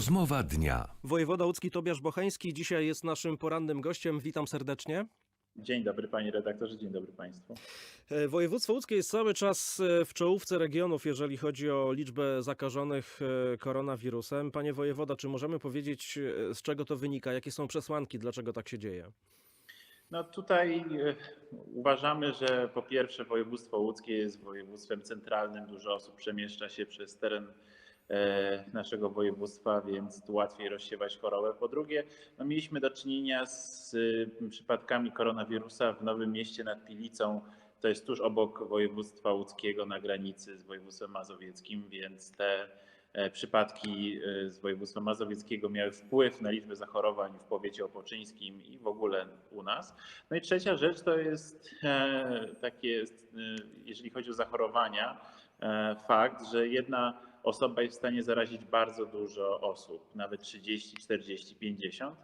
Rozmowa dnia. Wojewoda łódzki Tobiasz Bocheński dzisiaj jest naszym porannym gościem. Witam serdecznie. Dzień dobry panie redaktorze, dzień dobry państwu. E, Województwo łódzkie jest cały czas e, w czołówce regionów, jeżeli chodzi o liczbę zakażonych e, koronawirusem. Panie wojewoda, czy możemy powiedzieć, z czego to wynika? Jakie są przesłanki, dlaczego tak się dzieje? No tutaj uważamy, że po pierwsze województwo łódzkie jest województwem centralnym, dużo osób przemieszcza się przez teren naszego województwa, więc tu łatwiej rozsiewać chorobę. Po drugie, no mieliśmy do czynienia z e, przypadkami koronawirusa w Nowym Mieście nad Pilicą. To jest tuż obok województwa łódzkiego na granicy z województwem mazowieckim, więc te e, przypadki e, z województwa mazowieckiego miały wpływ na liczbę zachorowań w powiecie opoczyńskim i w ogóle u nas. No i trzecia rzecz to jest e, takie, e, jeżeli chodzi o zachorowania, e, fakt, że jedna osoba jest w stanie zarazić bardzo dużo osób, nawet 30, 40, 50.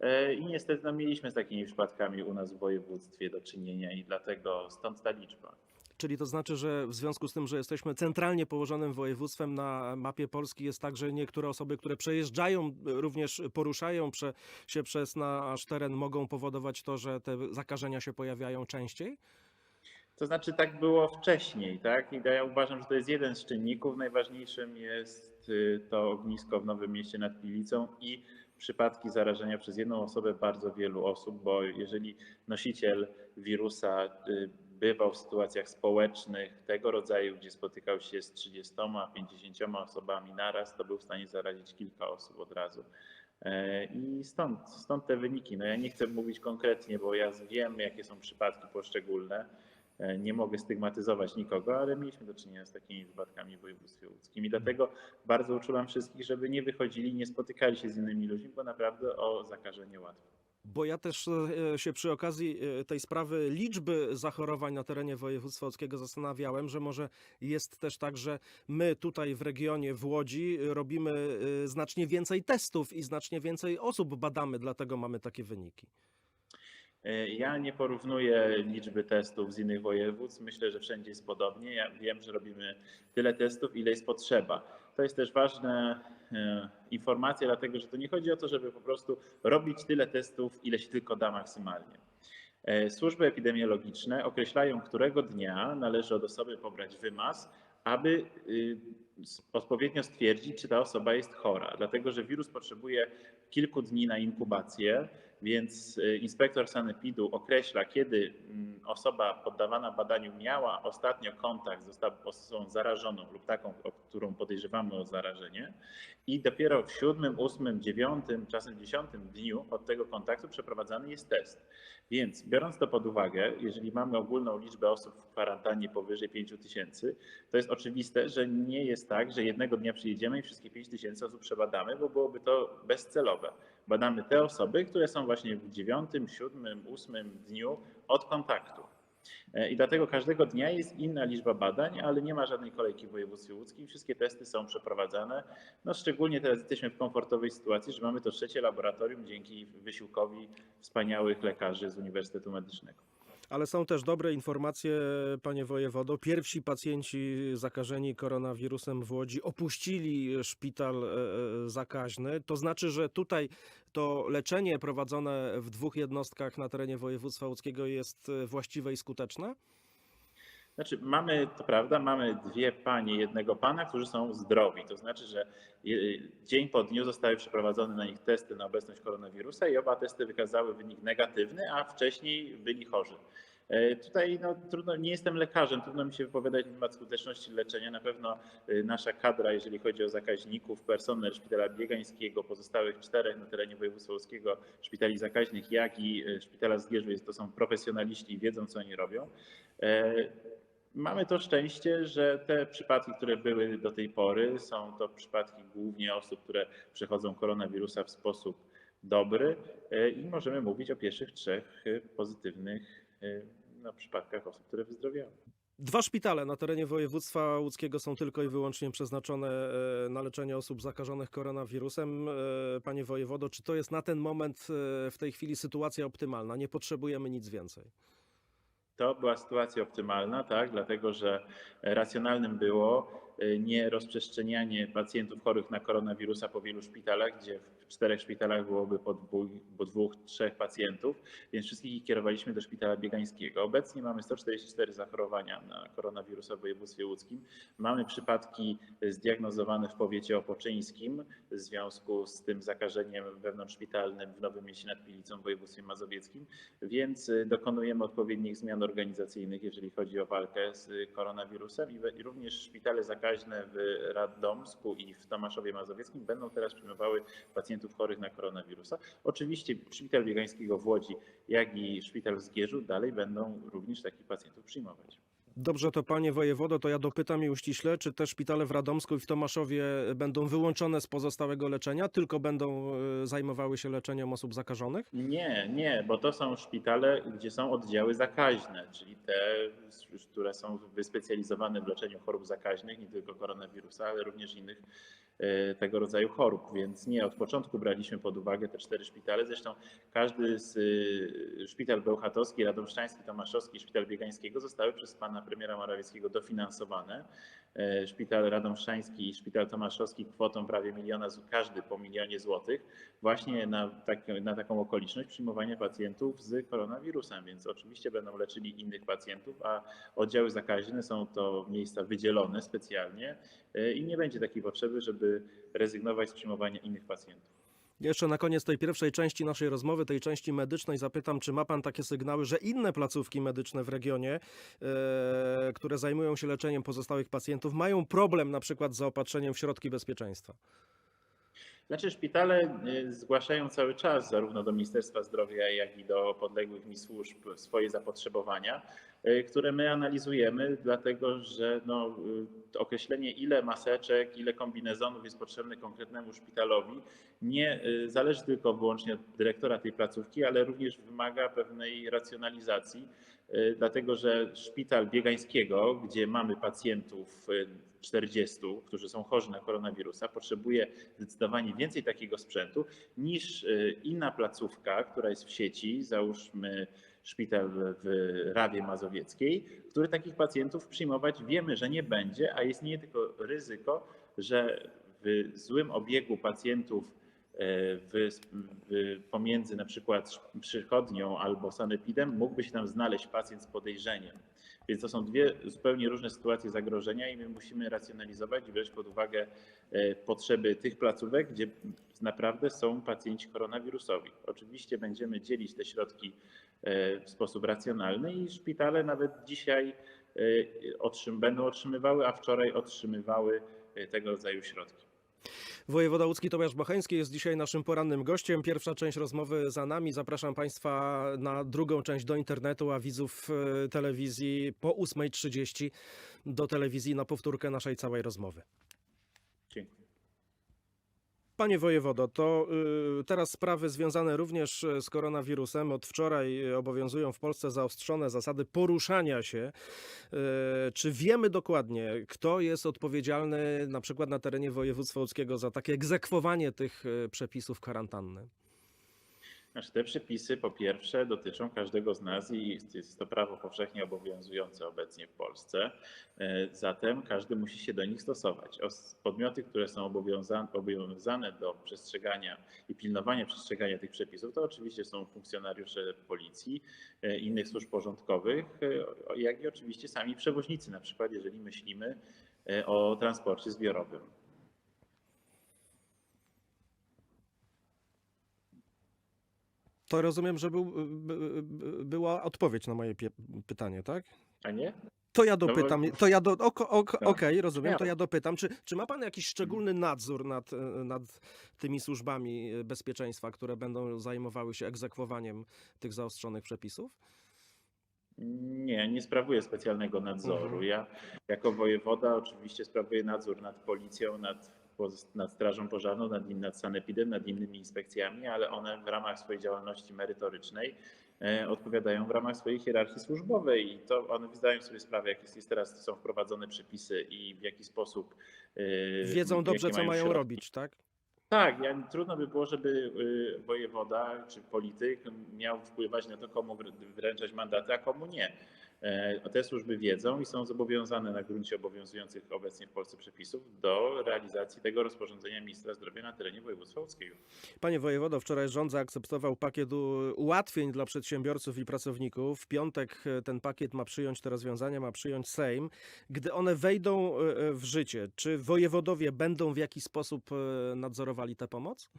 E, I niestety no, mieliśmy z takimi przypadkami u nas w województwie do czynienia i dlatego stąd ta liczba. Czyli to znaczy, że w związku z tym, że jesteśmy centralnie położonym województwem na mapie Polski, jest tak, że niektóre osoby, które przejeżdżają, również poruszają się przez nasz teren, mogą powodować to, że te zakażenia się pojawiają częściej? To znaczy tak było wcześniej, tak? I ja uważam, że to jest jeden z czynników. Najważniejszym jest y, to ognisko w Nowym Mieście nad Pilicą i przypadki zarażenia przez jedną osobę bardzo wielu osób, bo jeżeli nosiciel wirusa y, bywał w sytuacjach społecznych tego rodzaju, gdzie spotykał się z 30, 50 osobami naraz, to był w stanie zarazić kilka osób od razu. E, I stąd, stąd te wyniki. No ja nie chcę mówić konkretnie, bo ja wiem, jakie są przypadki poszczególne. E, Nie mogę stygmatyzować nikogo, ale mieliśmy do czynienia z takimi wypadkami w województwie łódzkim. I dlatego bardzo uczulam wszystkich, żeby nie wychodzili, nie spotykali się z innymi ludźmi, bo naprawdę o zakażenie łatwo. Bo ja też e, się przy okazji e, tej sprawy liczby zachorowań na terenie województwa łódzkiego zastanawiałem, że może jest też tak, że my tutaj w regionie w Łodzi robimy znacznie więcej testów i znacznie więcej osób badamy, dlatego mamy takie wyniki. E, Ja nie porównuję liczby testów z innych województw. Myślę, że wszędzie jest podobnie. Ja wiem, że robimy tyle testów, ile jest potrzeba. To jest też ważna e, informacja, dlatego że to nie chodzi o to, żeby po prostu robić tyle testów, ile się tylko da maksymalnie. E, Służby epidemiologiczne określają, którego dnia należy od osoby pobrać wymaz, aby y, odpowiednio stwierdzić, czy ta osoba jest chora. Dlatego, że wirus potrzebuje kilku dni na inkubację, więc y, inspektor sanepidu określa, kiedy mm, osoba poddawana badaniu miała ostatnio kontakt z osobą zarażoną lub taką, o którą podejrzewamy o zarażenie i dopiero w siódmym, ósmym, dziewiątym, czasem dziesiątym dniu od tego kontaktu przeprowadzany jest test. Więc biorąc to pod uwagę, jeżeli mamy ogólną liczbę osób w kwarantannie powyżej 5 tysięcy, to jest oczywiste, że nie jest tak, że jednego dnia przyjedziemy i wszystkie 5 tysięcy osób przebadamy, bo byłoby to bezcelowe. Badamy te osoby, które są właśnie w dziewiątym, siódmym, ósmym dniu od kontaktu. E, I dlatego każdego dnia jest inna liczba badań, ale nie ma żadnej kolejki w województwie łódzkim. Wszystkie testy są przeprowadzane. No szczególnie teraz jesteśmy w komfortowej sytuacji, że mamy to trzecie laboratorium dzięki wysiłkowi wspaniałych lekarzy z Uniwersytetu Medycznego. Ale są też dobre informacje, panie wojewodo. Pierwsi pacjenci zakażeni koronawirusem w Łodzi opuścili szpital e, e, zakaźny. To znaczy, że tutaj to leczenie prowadzone w dwóch jednostkach na terenie województwa łódzkiego jest e, właściwe i skuteczne? Znaczy, mamy, to prawda, mamy dwie panie, jednego pana, którzy są zdrowi. To znaczy, że je- dzień po dniu zostały przeprowadzone na nich testy na obecność koronawirusa i oba testy wykazały wynik negatywny, a wcześniej byli chorzy. E, Tutaj no, trudno, nie jestem lekarzem, trudno mi się wypowiadać na temat skuteczności leczenia. Na pewno e, nasza kadra, jeżeli chodzi o zakaźników, personel szpitala biegańskiego, pozostałych czterech na terenie województwa łódzkiego szpitali zakaźnych, jak i e, szpitala z Gierzwy, to są profesjonaliści i wiedzą, co oni robią. Mamy to szczęście, że te przypadki, które były do tej pory, są to przypadki głównie osób, które przechodzą koronawirusa w sposób dobry e, i możemy mówić o pierwszych trzech e, pozytywnych e, no, przypadkach osób, które wyzdrowiały. Dwa szpitale na terenie województwa łódzkiego są tylko i wyłącznie przeznaczone na leczenie osób zakażonych koronawirusem. Panie wojewodo, czy to jest na ten moment w tej chwili sytuacja optymalna? Nie potrzebujemy nic więcej. To była sytuacja optymalna, tak, dlatego że racjonalnym było y, nierozprzestrzenianie pacjentów chorych na koronawirusa po wielu szpitalach, gdzie czterech szpitalach byłoby po dwóch, po dwóch trzech pacjentów, więc wszystkich ich kierowaliśmy do szpitala biegańskiego. Obecnie mamy 144 zachorowania na koronawirusa w województwie łódzkim. Mamy przypadki zdiagnozowane w powiecie opoczyńskim w związku z tym zakażeniem wewnątrzszpitalnym w Nowym Mieście nad Pilicą w województwie mazowieckim, więc y, dokonujemy odpowiednich zmian organizacyjnych, jeżeli chodzi o walkę z koronawirusem i również szpitale zakaźne w Radomsku i w Tomaszowie Mazowieckim będą teraz przyjmowały pacjentów chorych na koronawirusa. Oczywiście szpital biegańskiego w Łodzi, jak i szpital w Zgierzu dalej będą również takich pacjentów przyjmować. Dobrze, to panie wojewodo, to ja dopytam i uściśle, czy te szpitale w Radomsku i w Tomaszowie będą wyłączone z pozostałego leczenia, tylko będą e, zajmowały się leczeniem osób zakażonych? Nie, nie, bo to są szpitale, gdzie są oddziały zakaźne, czyli te, które są wyspecjalizowane w leczeniu chorób zakaźnych, nie tylko koronawirusa, ale również innych e, tego rodzaju chorób. Więc nie, od początku braliśmy pod uwagę te cztery szpitale. Zresztą każdy z y, szpital bełchatowski, radomszczański, tomaszowski, szpital biegańskiego zostały przez pana premiera Morawieckiego dofinansowane. E, Szpital radomszczański i szpital tomaszowski kwotą prawie miliona, każdy po milionie złotych właśnie na, takie, na taką okoliczność przyjmowania pacjentów z koronawirusem, więc oczywiście będą leczyli innych pacjentów, a oddziały zakaźne są to miejsca wydzielone specjalnie y, i nie będzie takiej potrzeby, żeby rezygnować z przyjmowania innych pacjentów. Jeszcze na koniec tej pierwszej części naszej rozmowy, tej części medycznej, zapytam, czy ma pan takie sygnały, że inne placówki medyczne w regionie, e, które zajmują się leczeniem pozostałych pacjentów, mają problem na przykład z zaopatrzeniem w środki bezpieczeństwa? Znaczy szpitale y, zgłaszają cały czas zarówno do Ministerstwa Zdrowia, jak i do podległych mi służb swoje zapotrzebowania, które my analizujemy, dlatego że no, y, określenie ile maseczek, ile kombinezonów jest potrzebne konkretnemu szpitalowi nie y, zależy tylko wyłącznie od dyrektora tej placówki, ale również wymaga pewnej racjonalizacji, dlatego że szpital biegańskiego, gdzie mamy pacjentów y, 40, którzy są chorzy na koronawirusa, potrzebuje zdecydowanie więcej takiego sprzętu niż inna placówka, która jest w sieci, załóżmy szpital w Rawie Mazowieckiej, który takich pacjentów przyjmować wiemy, że nie będzie, a istnieje tylko ryzyko, że w złym obiegu pacjentów w, w, pomiędzy na przykład przychodnią albo sanepidem mógłby się tam znaleźć pacjent z podejrzeniem. Więc to są dwie zupełnie różne sytuacje zagrożenia i my musimy racjonalizować i pod uwagę e, potrzeby tych placówek, gdzie naprawdę są pacjenci koronawirusowi. Oczywiście będziemy dzielić te środki e, w sposób racjonalny i szpitale nawet dzisiaj e, otrzym, będą otrzymywały, a wczoraj otrzymywały e, tego rodzaju środki. Wojewoda łódzki Tomasz Bocheński jest dzisiaj naszym porannym gościem. Pierwsza część rozmowy za nami. Zapraszam Państwa na drugą część do internetu, a widzów e, telewizji po 8.30 do telewizji na powtórkę naszej całej rozmowy. Panie wojewodo, to y, teraz sprawy związane również z koronawirusem. Od wczoraj y, obowiązują w Polsce zaostrzone zasady poruszania się. Y, Czy wiemy dokładnie, kto jest odpowiedzialny na przykład na terenie województwa łódzkiego za takie egzekwowanie tych przepisów kwarantanny? Znaczy te przepisy po pierwsze dotyczą każdego z nas i jest- to prawo powszechnie obowiązujące obecnie w Polsce. E, Zatem każdy musi się do nich stosować. Os- Podmioty, które są obowiąza- obowiązane do przestrzegania i pilnowania przestrzegania tych przepisów, to oczywiście są funkcjonariusze policji, e, innych służb porządkowych, e, jak i oczywiście sami przewoźnicy, na przykład jeżeli myślimy o transporcie zbiorowym. To rozumiem, że był, by- by- była odpowiedź na moje pytanie, tak? A nie? To ja bo- dopytam, to ja do, oko- ok- Tak. okej, rozumiem, to ja dopytam, czy, czy ma pan jakiś szczególny nadzór nad, nad tymi służbami e, bezpieczeństwa, które będą zajmowały się egzekwowaniem tych zaostrzonych przepisów? Nie, nie sprawuję specjalnego nadzoru. Mhm. Ja jako wojewoda oczywiście sprawuję nadzór nad policją, nad, nad strażą pożarną, nad, in- nad sanepidem, nad innymi inspekcjami, ale one w ramach swojej działalności merytorycznej e, odpowiadają w ramach swojej hierarchii służbowej i to one zdają sobie sprawę, jak jest, jest teraz są wprowadzone przepisy i w jaki sposób e, Wiedzą dobrze, co mają środki. robić, tak? Tak, ja, trudno by było, żeby y, wojewoda czy polityk miał wpływać na to, komu wr- wręczać mandaty, a komu nie. E, Te służby wiedzą i są zobowiązane na gruncie obowiązujących obecnie w Polsce przepisów do realizacji tego rozporządzenia ministra zdrowia na terenie województwa łódzkiego. Panie wojewodo, wczoraj rząd zaakceptował pakiet ułatwień dla przedsiębiorców i pracowników. W piątek e, ten pakiet ma przyjąć te rozwiązania, ma przyjąć Sejm. Gdy one wejdą e, w życie, czy wojewodowie będą w jakiś sposób nadzorowali tę pomoc?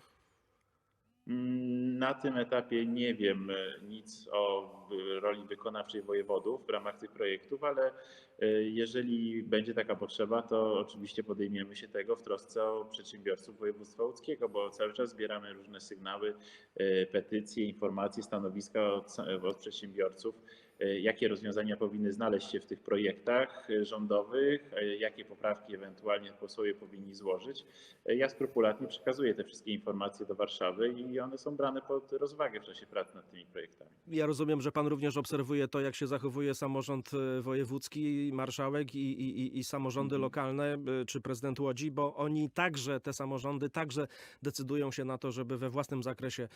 Mm, Na tym etapie nie wiem e, nic o roli wykonawczej wojewodów w ramach tych projektów, ale e, jeżeli będzie taka potrzeba, to oczywiście podejmiemy się tego w trosce o przedsiębiorców województwa łódzkiego, bo cały czas zbieramy różne sygnały, e, petycje, informacje, stanowiska od, od przedsiębiorców, jakie rozwiązania powinny znaleźć się w tych projektach e, rządowych, e, jakie poprawki ewentualnie posłowie powinni złożyć. E, Ja skrupulatnie przekazuję te wszystkie informacje do Warszawy i one są brane pod rozwagę w czasie prac nad tymi projektami. Ja rozumiem, że pan również obserwuje to, jak się zachowuje samorząd e, wojewódzki, marszałek i, i, i- samorządy Mhm. lokalne, e, czy prezydent Łodzi, bo oni także, te samorządy także decydują się na to, żeby we własnym zakresie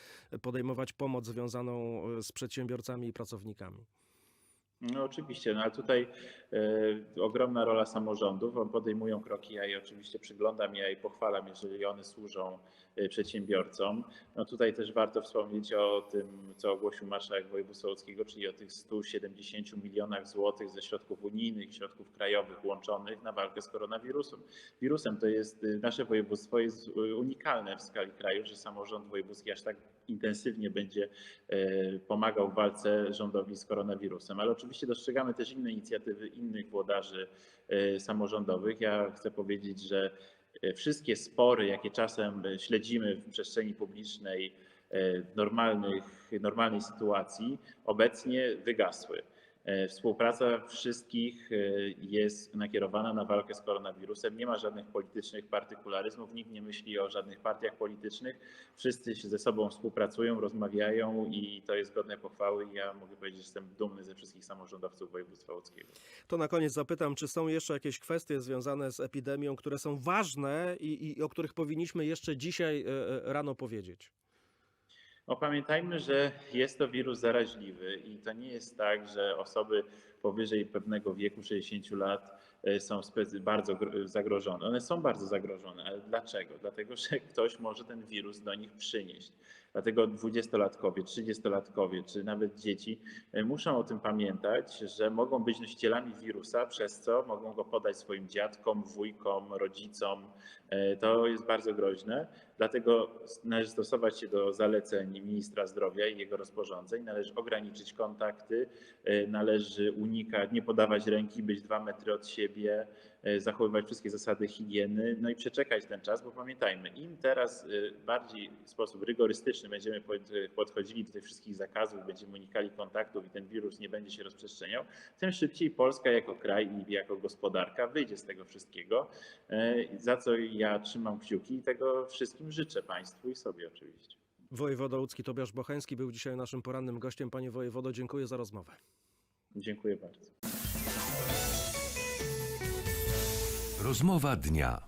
podejmować pomoc związaną e, z przedsiębiorcami i pracownikami. No oczywiście, no ale tutaj e, ogromna rola samorządów. One podejmują kroki, ja je oczywiście przyglądam, ja je pochwalam, jeżeli one służą przedsiębiorcom. No tutaj też warto wspomnieć o tym, co ogłosił marszałek województwa łódzkiego, czyli o tych 170 milionach złotych ze środków unijnych, środków krajowych łączonych na walkę z koronawirusem. Wirusem to jest, e, nasze województwo jest e, unikalne w skali kraju, że samorząd wojewódzki aż tak intensywnie będzie pomagał w walce rządowi z koronawirusem. Ale oczywiście dostrzegamy też inne inicjatywy innych włodarzy samorządowych. Ja chcę powiedzieć, że wszystkie spory, jakie czasem e, śledzimy w przestrzeni publicznej e, normalnych, normalnej sytuacji, obecnie wygasły. E, Współpraca wszystkich e, jest nakierowana na walkę z koronawirusem. Nie ma żadnych politycznych partykularyzmów, nikt nie myśli o żadnych partiach politycznych. Wszyscy się ze sobą współpracują, rozmawiają i to jest godne pochwały. Ja mogę powiedzieć, że jestem dumny ze wszystkich samorządowców województwa łódzkiego. To na koniec zapytam, czy są jeszcze jakieś kwestie związane z epidemią, które są ważne i, i o których powinniśmy jeszcze dzisiaj e, rano powiedzieć? No, pamiętajmy, że jest to wirus zaraźliwy i to nie jest tak, że osoby powyżej pewnego wieku, 60 lat, e, są bardzo gro- zagrożone. One są bardzo zagrożone, ale dlaczego? Dlatego, że ktoś może ten wirus do nich przynieść. Dlatego dwudziestolatkowie, trzydziestolatkowie czy nawet dzieci e, muszą o tym pamiętać, że mogą być nosicielami wirusa, przez co mogą go podać swoim dziadkom, wujkom, rodzicom. E, To jest bardzo groźne. Dlatego należy stosować się do zaleceń ministra zdrowia i jego rozporządzeń. Należy ograniczyć kontakty, e, należy unikać, nie podawać ręki, być dwa metry od siebie, zachowywać wszystkie zasady higieny, no i przeczekać ten czas, bo pamiętajmy, im teraz e, bardziej w sposób rygorystyczny będziemy pod- podchodzili do tych wszystkich zakazów, będziemy unikali kontaktów i ten wirus nie będzie się rozprzestrzeniał, tym szybciej Polska jako kraj i jako gospodarka wyjdzie z tego wszystkiego, e, za co ja trzymam kciuki i tego wszystkim życzę Państwu i sobie oczywiście. Wojewoda łódzki Tobiasz Bocheński był dzisiaj naszym porannym gościem. Panie wojewodo, dziękuję za rozmowę. Dziękuję bardzo. Rozmowa dnia.